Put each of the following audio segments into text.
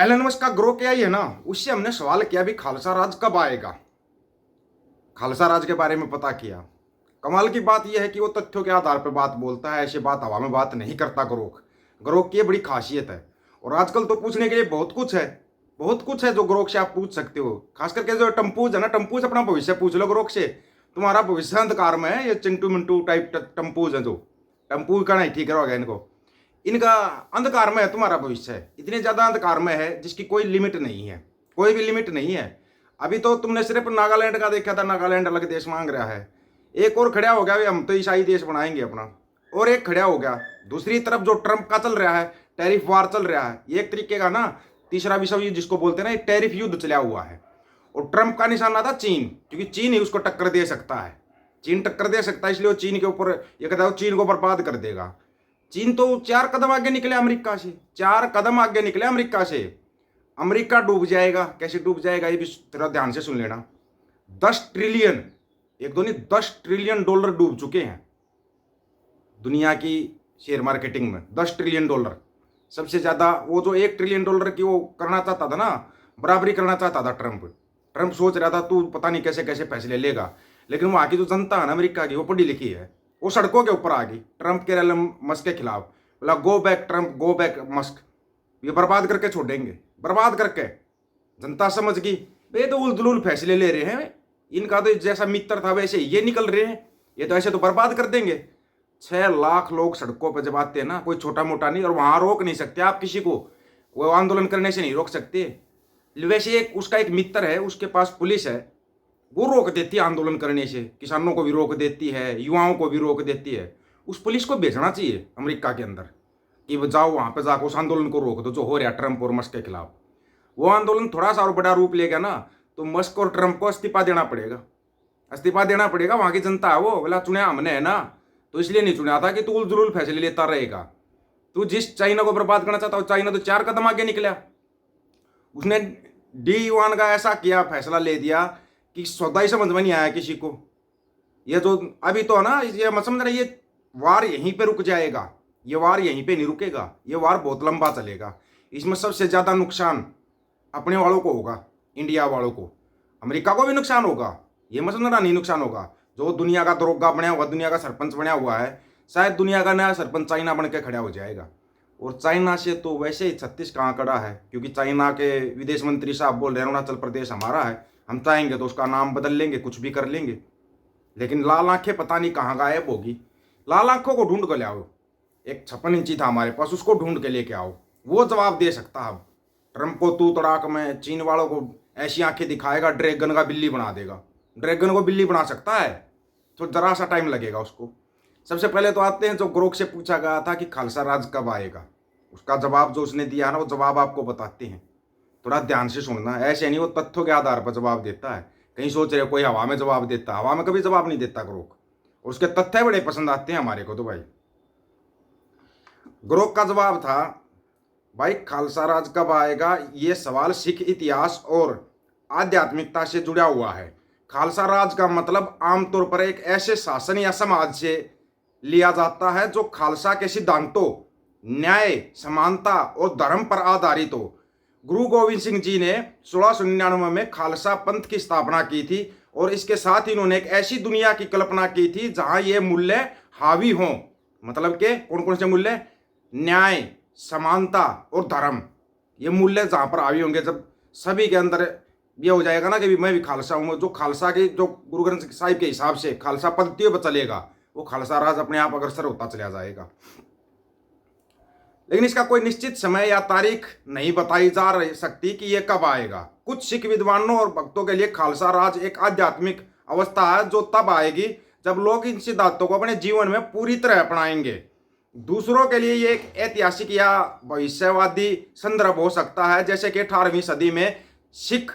Elon Musk का grow क्या ही है ना? उससे हमने सवाल किया भी, खालसा राज कब आएगा? खालसा राज के बारे में पता किया। कमाल की बात यह है कि वो तथ्यों के आधार पर बात बोलता है, ऐसी बात हवा में बात नहीं करता ग्रोक। ग्रोक की बड़ी खासियत है। और आजकल तो पूछने के लिए बहुत कुछ है। बहुत कुछ है जो ग्रोक से आप पूछ सकते हो। खास करके जो टम्पूज है ना टम्पूज अपना भविष्य पूछ लो ग्रोक से। तुम्हारा भविष्य अंधकार में है, ये चिंटू मिंटू टाइप टम्पूज है जो। टम्पू का नहीं, ठीक होगा इनको। इनका अंधकार में है, तुम्हारा भविष्य है। इतने ज़्यादा अंधकार में है, जिसकी कोई लिमिट नहीं है। कोई भी लिमिट नहीं है। अभी तो तुमने सिर्फ़ नागालैंड का देखा था, नागालैंड अलग देश मांग रहा है। एक और खड़ा हो गया भाई हम तो ईसाई देश बनाएँगे अपना। और एक खड़ा हो गया। दूसरी तरफ़ जो ट्रंप का चल रहा है टैरिफ वार चल रहा है, ये एक तरीके का ना, तीसरा विश्व युद्ध जिसको बोलते हैं ना टैरिफ युद्ध चला हुआ है। और ट्रंप का निशाना था चीन, क्योंकि चीन ही उसको टक्कर दे सकता है। चीन टक्कर दे सकता है, इसलिए वो चीन के ऊपर, ये कहता है चीन को बर्बाद कर देगा। चीन तो चार कदम आगे निकले अमेरिका से, चार कदम आगे निकले अमेरिका से। अमेरिका डूब जाएगा, कैसे डूब जाएगा, ये भी तेरा ध्यान से सुन लेना। दस ट्रिलियन, एक दो नहीं, दस ट्रिलियन डॉलर डूब चुके हैं दुनिया की शेयर मार्केटिंग में, दस ट्रिलियन डॉलर। सबसे ज़्यादा वो जो एक ट्रिलियन डॉलर की वो करना चाहता था ना, बराबरी करना चाहता था ट्रंप। ट्रंप सोच रहा था, तू पता नहीं कैसे कैसे फैसले लेगा। लेकिन वहाँ की जो जनता है ना अमेरिका की, वो पढ़ी लिखी है। वो सड़कों के ऊपर आ गई, ट्रंप के रेल मस्क के खिलाफ। बोला go back Trump go back Musk. ये बर्बाद करके छोड़ेंगे, बर्बाद करके। जनता समझ गई। ये तो उलदुल फैसले ले रहे हैं। इनका तो जैसा मित्र था, वैसे ये निकल रहे हैं। ये तो ऐसे तो बर्बाद कर देंगे। छह लाख लोग सड़कों पर जब आते हैं ना, कोई छोटा मोटा नहीं, और वहाँ रोक नहीं सकते आप किसी को। वो आंदोलन करने से नहीं रोक सकते। वैसे एक, उसका एक मित्र है, उसके पास पुलिस है। वो रोक देती है आंदोलन करने से, किसानों को भी रोक देती है, युवाओं को भी रोक देती है। उस पुलिस को भेजना चाहिए अमेरिका के अंदर कि वो जाओ वहाँ पर जाकर उस आंदोलन को रोक दो जो हो रहा ट्रंप और मस्क के खिलाफ। वो आंदोलन थोड़ा सा और बड़ा रूप लेगा ना तो मस्क और ट्रंप को इस्तीफा देना पड़ेगा। इस्तीफा देना पड़ेगा, वहाँ की जनता है वो, बोला चुने हमने, है ना? तो इसलिए नहीं चुना था कि तू उलझुल फैसले लेता रहेगा। तू जिस चाइना को बर्बाद करना चाहता हो, चाइना तो चार कदम आगे निकला। उसने डी वन का ऐसा किया, फैसला ले दिया कि सौदा ही समझ में नहीं आया किसी को। ये जो अभी तो है ना, ये मत समझ रहे ये वार यहीं पे रुक जाएगा। ये वार यहीं पे नहीं रुकेगा। ये वार बहुत लंबा चलेगा। इसमें सबसे ज़्यादा नुकसान अपने वालों को होगा, इंडिया वालों को। अमेरिका को भी नुकसान होगा। ये मत समझना, नहीं नुकसान होगा। जो दुनिया का दरोगा बनया हुआ, दुनिया का सरपंच बनया हुआ है, शायद दुनिया का नया सरपंच चाइना बन के खड़ा हो जाएगा। और चाइना से तो वैसे ही छत्तीस का आंकड़ा है, क्योंकि चाइना के विदेश मंत्री साहब बोल रहे अरुणाचल प्रदेश हमारा है। हम चाहेंगे तो उसका नाम बदल लेंगे, कुछ भी कर लेंगे। लेकिन लाल आँखें पता नहीं कहाँ गायब होगी। लाल आँखों को ढूंढ कर ले आओ। एक छप्पन इंची था हमारे पास, उसको ढूंढ के लेके आओ। वो जवाब दे सकता है। ट्रंप को तू तड़ाक में चीन वालों को ऐसी आँखें दिखाएगा, ड्रैगन का बिल्ली बना देगा। ड्रैगन को बिल्ली बना सकता है? तो जरा सा टाइम लगेगा उसको। सबसे पहले तो आते हैं, जो ग्रोक से पूछा गया था कि खालसा राज कब आएगा। उसका जवाब जो उसने दिया है ना, वो जवाब आपको बताते हैं। थोड़ा ध्यान से सुनना। ऐसे नहीं, वो तथ्यों के आधार पर जवाब देता है। कहीं सोच रहे कोई हवा में जवाब देता हवा में कभी जवाब नहीं देता ग्रोक। उसके तथ्य बड़े पसंद आते हैं हमारे को तो भाई। ग्रोक का जवाब था, भाई, खालसा राज कब आएगा? ये सवाल सिख इतिहास और आध्यात्मिकता से जुड़ा हुआ है। खालसा राज का मतलब आमतौर पर एक ऐसे शासन या समाज से लिया जाता है जो खालसा के सिद्धांतों, न्याय, समानता और धर्म पर आधारित हो। गुरु गोविंद सिंह जी ने सोलह में खालसा पंथ की स्थापना की थी और इसके साथ ही इन्होंने एक ऐसी दुनिया की कल्पना की थी जहाँ ये मूल्य हावी हों। मतलब के कौन कौन से मूल्य? न्याय, समानता और धर्म। ये मूल्य जहाँ पर हावी होंगे, जब सभी के अंदर ये हो जाएगा ना कि मैं भी खालसा हूँ, जो खालसा के, जो गुरु ग्रंथ साहिब के हिसाब से खालसा पद्धतियों पर चलेगा, वो खालसा राज अपने आप अग्रसर होता चला जाएगा। लेकिन इसका कोई निश्चित समय या तारीख नहीं बताई जा रही सकती कि यह कब आएगा। कुछ सिख विद्वानों और भक्तों के लिए खालसा राज एक आध्यात्मिक अवस्था है जो तब आएगी जब लोग इन सिद्धांतों को अपने जीवन में पूरी तरह अपनाएँगे। दूसरों के लिए ये एक ऐतिहासिक या भविष्यवादी संदर्भ हो सकता है, जैसे कि अठारहवीं सदी में सिख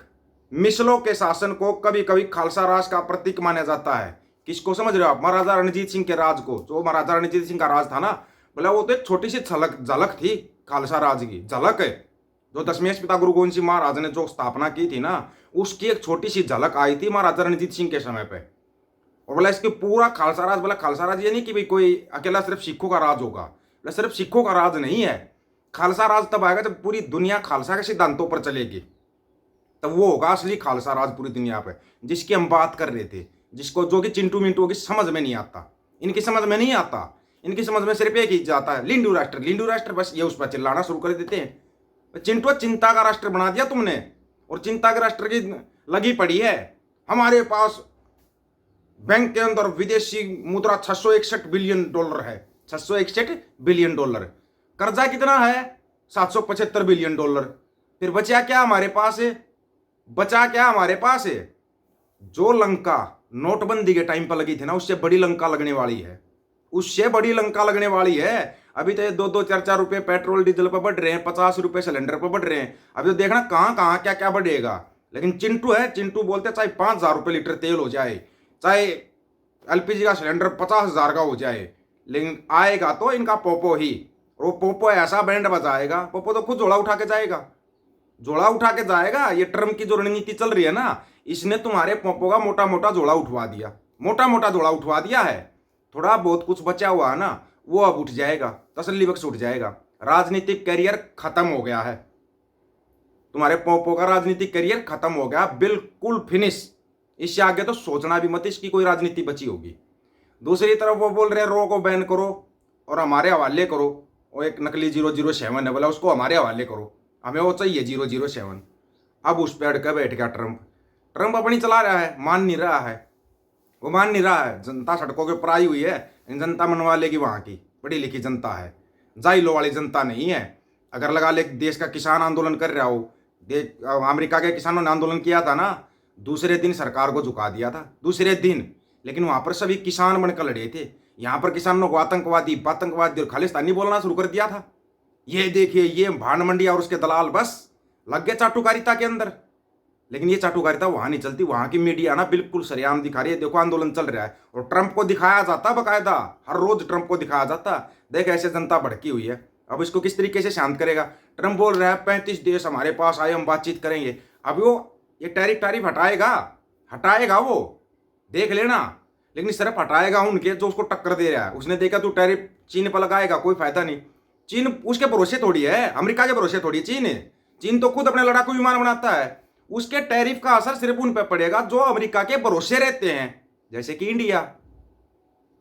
मिसलों के शासन को कभी कभी खालसा राज का प्रतीक माना जाता है। किसको समझ रहे हो आप? महाराजा रणजीत सिंह के राज को। जो महाराजा रणजीत सिंह का राज था ना बोला वो तो एक छोटी सी झलक झलक थी खालसा राज की, झलक है। जो दशमेश पिता गुरु गोविंद सिंह महाराज ने जो स्थापना की थी ना, उसकी एक छोटी सी झलक आई थी महाराजा रणजीत सिंह के समय पे। और बोला इसके पूरा खालसा राज बोला खालसा राज ये नहीं कि भाई कोई अकेला सिर्फ़ सिखों का राज होगा बोला सिर्फ़ सिखों का राज नहीं है। खालसा राज तब आएगा जब पूरी दुनिया खालसा के सिद्धांतों पर चलेगी। तब वो होगा असली खालसा राज पूरी दुनिया पे, जिसकी हम बात कर रहे थे, जिसको जो कि चिंटू मिंटू की समझ में नहीं आता। इनकी समझ में नहीं आता। इनकी समझ में सिर्फ़ एक ही जाता है, लिंडू राष्ट्र। लिंडू राष्ट्र बस ये उस पर चिल्लाना शुरू कर देते हैं। चिंटू, चिंता का राष्ट्र बना दिया तुमने, और चिंता के राष्ट्र की लगी पड़ी है। हमारे पास बैंक के अंदर विदेशी मुद्रा छह बिलियन डॉलर है। छह बिलियन डॉलर। कर्जा कितना है? 775 बिलियन डॉलर। फिर बचा क्या हमारे पास? है बचा क्या हमारे पास? है जो लंका नोटबंदी के टाइम पर लगी थी ना, उससे बड़ी लंका लगने वाली है। उससे बड़ी लंका लगने वाली है। अभी तो ये दो दो, चार चार रुपए पेट्रोल, डीजल पर बढ़ रहे हैं, पचास रुपए सिलेंडर पर बढ़ रहे हैं। अभी तो देखना, कहाँ कहाँ क्या क्या बढ़ेगा? लेकिन चिंटू है, चिंटू बोलते चाहे पाँच हज़ार रुपये लीटर तेल हो जाए, चाहे एलपीजी का सिलेंडर पचास हज़ार का हो जाए, लेकिन आएगा तो इनका पोपो ही। और वो पोपो ऐसा बैंड बजाएगा, पोपो तो खुद जोड़ा उठा के जाएगा। जोड़ा उठा के जाएगा, ये ट्रंप की जो रणनीति चल रही है ना, इसने तुम्हारे पोपो का मोटा मोटा जोड़ा उठवा दिया। मोटा मोटा जोड़ा उठवा दिया है। थोड़ा बहुत कुछ बचा हुआ है ना, वो अब उठ जाएगा, तसल्ली बख्श उठ जाएगा। राजनीतिक करियर खत्म हो गया है। तुम्हारे पोपो का राजनीतिक करियर खत्म हो गया, बिल्कुल फिनिश इससे आगे तो सोचना भी मत, इसकी कोई राजनीति बची होगी। दूसरी तरफ़ वो बोल रहे हैं रो को बैन करो, और हमारे हवाले करो, और एक नकली ज़ीरो ज़ीरो सेवन है बोला, उसको हमारे हवाले करो। हमें वो चाहिए ज़ीरो ज़ीरो सेवन। अब उस पर अड़कर बैठ गया ट्रंप। ट्रंप अपनी चला रहा है, मान नहीं रहा है। वो मान नहीं रहा है। जनता सड़कों के ऊपर आई हुई है। जनता मनवा लेगी वहाँ की। पढ़ी लिखी जनता है। जाइलो वाली जनता नहीं है। अगर लगा ले देश का किसान आंदोलन कर रहा हो। अमेरिका के किसानों ने आंदोलन किया था ना, दूसरे दिन सरकार को झुका दिया था। दूसरे दिन। लेकिन वहाँ पर सभी किसान बनकर लड़े थे। यहाँ पर किसानों को आतंकवादी आतंकवादी और खालिस्तानी बोलना शुरू कर दिया था। ये देखिए, ये भान मंडी और उसके दलाल बस लग गए चाटुकारिता के अंदर। लेकिन ये चाटुकारिता वहाँ नहीं चलती, वहाँ की मीडिया ना बिल्कुल सरेआम दिखा रही है। देखो, आंदोलन चल रहा है और ट्रंप को दिखाया जाता बकायदा। हर रोज ट्रंप को दिखाया जाता। देख, ऐसे जनता भड़की हुई है। अब इसको किस तरीके से शांत करेगा? ट्रंप बोल रहा है, पैंतीस देश हमारे पास आए, हम बातचीत करेंगे। अब वो, ये टैरिफ टैरिफ हटाएगा? हटाएगा वो? देख लेना। लेकिन सिर्फ़ हटाएगा उनके जो उसको टक्कर दे रहा है। उसने देखा तू टैरिफ चीन पर लगाएगा, कोई फ़ायदा नहीं। चीन, उसके भरोसे थोड़ी है। अमेरिका के भरोसे थोड़ी है, चीन। चीन तो खुद अपने लड़ाकू विमान बनाता है। उसके टैरिफ का असर सिर्फ़ उन पर पड़ेगा जो अमेरिका के भरोसे रहते हैं, जैसे कि इंडिया।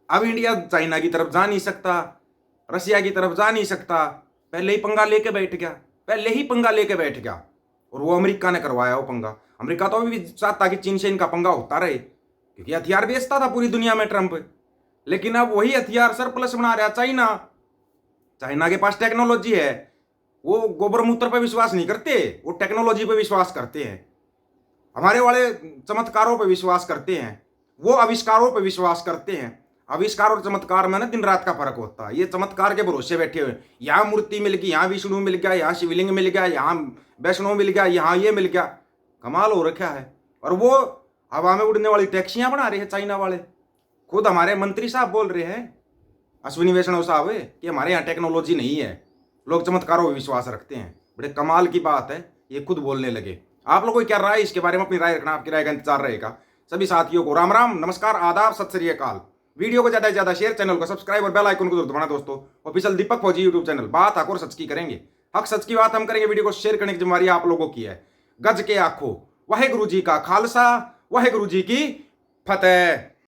अब इंडिया चाइना की तरफ़ जा नहीं सकता रसिया की तरफ़ जा नहीं सकता, पहले ही पंगा लेके बैठ गया, पहले ही पंगा लेके बैठ गया, और वो अमेरिका ने करवाया वो पंगा। अमेरिका तो अभी भी चाहता कि चीन से इनका पंगा होता रहे, क्योंकि हथियार बेचता था पूरी दुनिया में ट्रंप। लेकिन अब वही हथियार सर प्लस बना रहा चाइना। चाइना के पास टेक्नोलॉजी है वो गोबर मूत्र पर विश्वास नहीं करते, वो टेक्नोलॉजी पर विश्वास करते हैं। हमारे वाले चमत्कारों पर विश्वास करते हैं। वो आविष्कारों पर विश्वास करते हैं। आविष्कार और चमत्कार में ना दिन रात का फ़र्क होता है। ये चमत्कार के भरोसे बैठे हुए यहाँ मूर्ति मिल गई, यहाँ विष्णु मिल गया, यहाँ शिवलिंग मिल गया, यहाँ वैष्णो मिल गया, यहाँ ये मिल गया। कमाल हो रखा है। और वो हवा में उड़ने वाली टैक्सियाँ बना रहे हैं चाइना वाले। खुद हमारे मंत्री साहब बोल रहे हैं, अश्विनी वैष्णव साहब, कि हमारे यहाँ टेक्नोलॉजी नहीं है। लोग चमत्कारों पर विश्वास रखते हैं। बड़े कमाल की बात है, ये खुद बोलने लगे। आप लोगों की क्या राय इसके बारे में अपनी राय रखना, आपकी राय का इंतज़ार रहेगा। सभी साथियों को राम राम, नमस्कार, आदाब, सत श्री अकाल। वीडियो को ज़्यादा से ज़्यादा शेयर, चैनल को सब्सक्राइब और बेल आइकन को ज़रूर दबाना दोस्तों। ऑफिशियल दीपक फौजी यूट्यूब चैनल, बात आकर सच की करेंगे। हक सच की बात हम करेंगे, वीडियो को शेयर करने की जिम्मेवारी आप लोगों की है। गज के आखो वाहे गुरु जी का खालसा वाहे गुरु जी की फतेह।